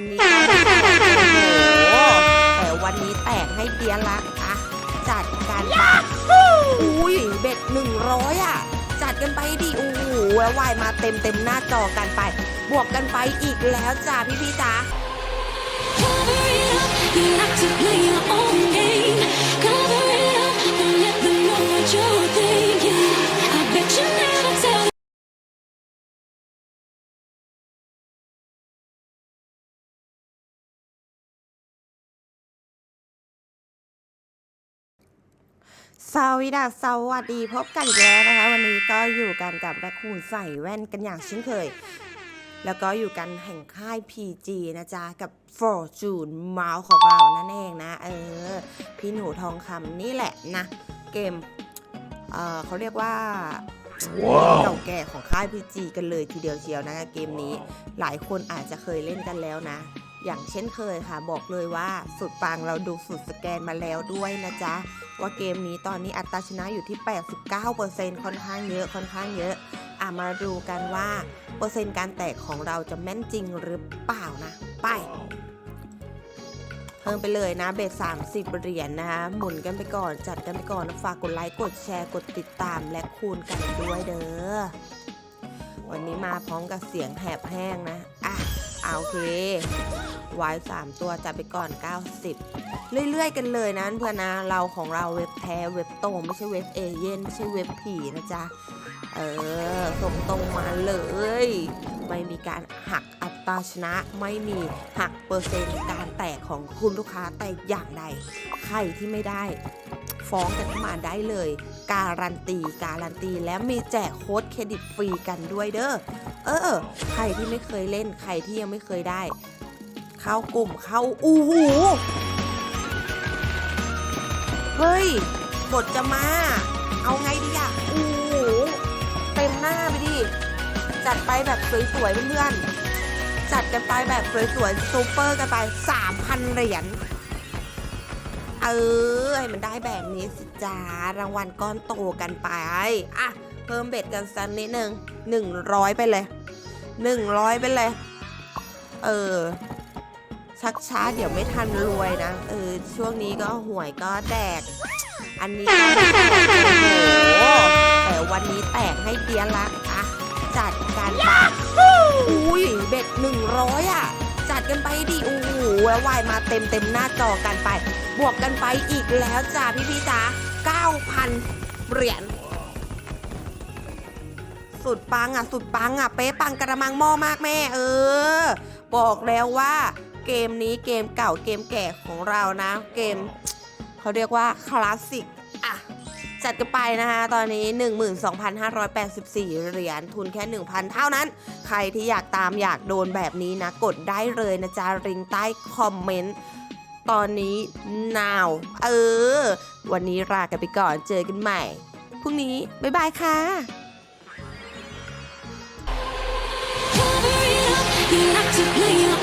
นนี้ก็ไม่แตกโอ้โหแต่วันนี้แตกให้เปียละอะจัดการไปอุ้ยเบ็ดหนึ่งร้อยอะ จัดกันไปดิโอ้โหแวววายมาเต็มเต็มหน้าจอกันไป บวกกันไปอีกแล้วจ้าพี่พี่ๆจ้า สวีดาสวัสดีพบกันอีกแล้วนะคะ วันนี้ก็อยู่กันกับแรคคูนใส่แว่นกันอย่างเช่นเคย แล้วก็อยู่กันแห่งค่าย PG นะจ๊ะ กับ Fortune Mouse ของเรานั่นเองนะ เออ พี่หนูทองคำนี่แหละนะ เกม เออเขาเรียกว่าเก่าแก่ของค่าย PG กันเลยทีเดียวเชียวนะคะเกมนี้หลายคนอาจจะเคยเล่นกันแล้วนะ อย่างเช่นเคยค่ะ บอกเลยว่าสุดปังเราดูสุดสแกนมาแล้วด้วยนะจ๊ะ ว่าเกมนี้ตอนนี้อัตราชนะอยู่ที่ 89%ค่อนข้างเยอะค่อนข้างเยอะอะมาดูกันว่า เปอร์เซ็นต์การแตกของเราจะแม่นจริงหรือเปล่านะ ไป เพิ่มไปเลยนะเบส30 เหรียญนะคะหมุนกันไปก่อนจัดกันไปก่อนฝากกดไลค์กดแชร์กดติดตามและคูณกันด้วยเด้อวันนี้มาพร้อมกับเสียงแหบแห้งนะ อะ เอาโอเคไว้3ตัวจัดไปก่อน 90 เรื่อยๆ กันเลยนะเพื่อนนะ เราของเราเว็บแท้เว็บตรงไม่ใช่เว็บเอเย่นไม่ใช่เว็บผีนะจ๊ะ เออส่งตรงมาเลย ไม่มีการหักอัตราชนะ ไม่มีหักเปอร์เซ็นต์การแตกของคุณลูกค้าแต่อย่างใด ใครที่ไม่ได้ ฟ้องกันเข้ามาได้เลย การันตีการันตีและมีแจกโค้ดเครดิตฟรีกันด้วยเด้อเออ ใครที่ไม่เคยเล่นใครที่ยังไม่เคยได้ เข้ากลุ่มเข้าอู้หูเฮ้ยบทจะมา เอาไงดีอะอู้หูเต็มหน้าไปดิจัดไปแบบสวยๆเพื่อนๆจัดกันไปแบบสวยๆซูเปอร์กันไป 3,000 เหรียญ เออให้มันได้แบบนี้สิจ้ารางวัลก้อนโตกันไปอะเพิ่มเบ็ดกันสักนิดนึงหนึ่งร้อยไปเลยหนึ่งร้อยไปเลย เออชักช้าเดี๋ยวไม่ทันรวยนะเออช่วงนี้ก็หวยก็แดก อันนี้ก็โอ้โหแต่วันนี้แตกให้เปียละอะจัดการไปอุ้ยเบ็ดหนึ่งร้อยอะ จัดกันไปดิโอ้โหวายมาเต็มเต็มหน้าจอกันไป บวกกันไปอีกแล้วจ้าพี่พี่ๆจ้า9,000 เหรียญสุดปังอะ สุดปังอะ เป๊ะปังกระมังหม้อมากแม่เออ บอกแล้วว่าเกมนี้เกมเก่าเกมแก่ของเรานะ เกมเขาเรียกว่าคลาสสิกอะจัดกันไปนะคะตอนนี้ 12,584 เหรียญทุนแค่ 1,000 เท่านั้น ใครที่อยากตามอยากโดนแบบนี้นะ กดได้เลยนะจ๊ะริงใต้คอมเมนต์ ตอนนี้ now เออ วันนี้ลากันไปก่อนเจอกันใหม่ พรุ่งนี้ บ๊ายบายค่ะ Cover it up, you like to play your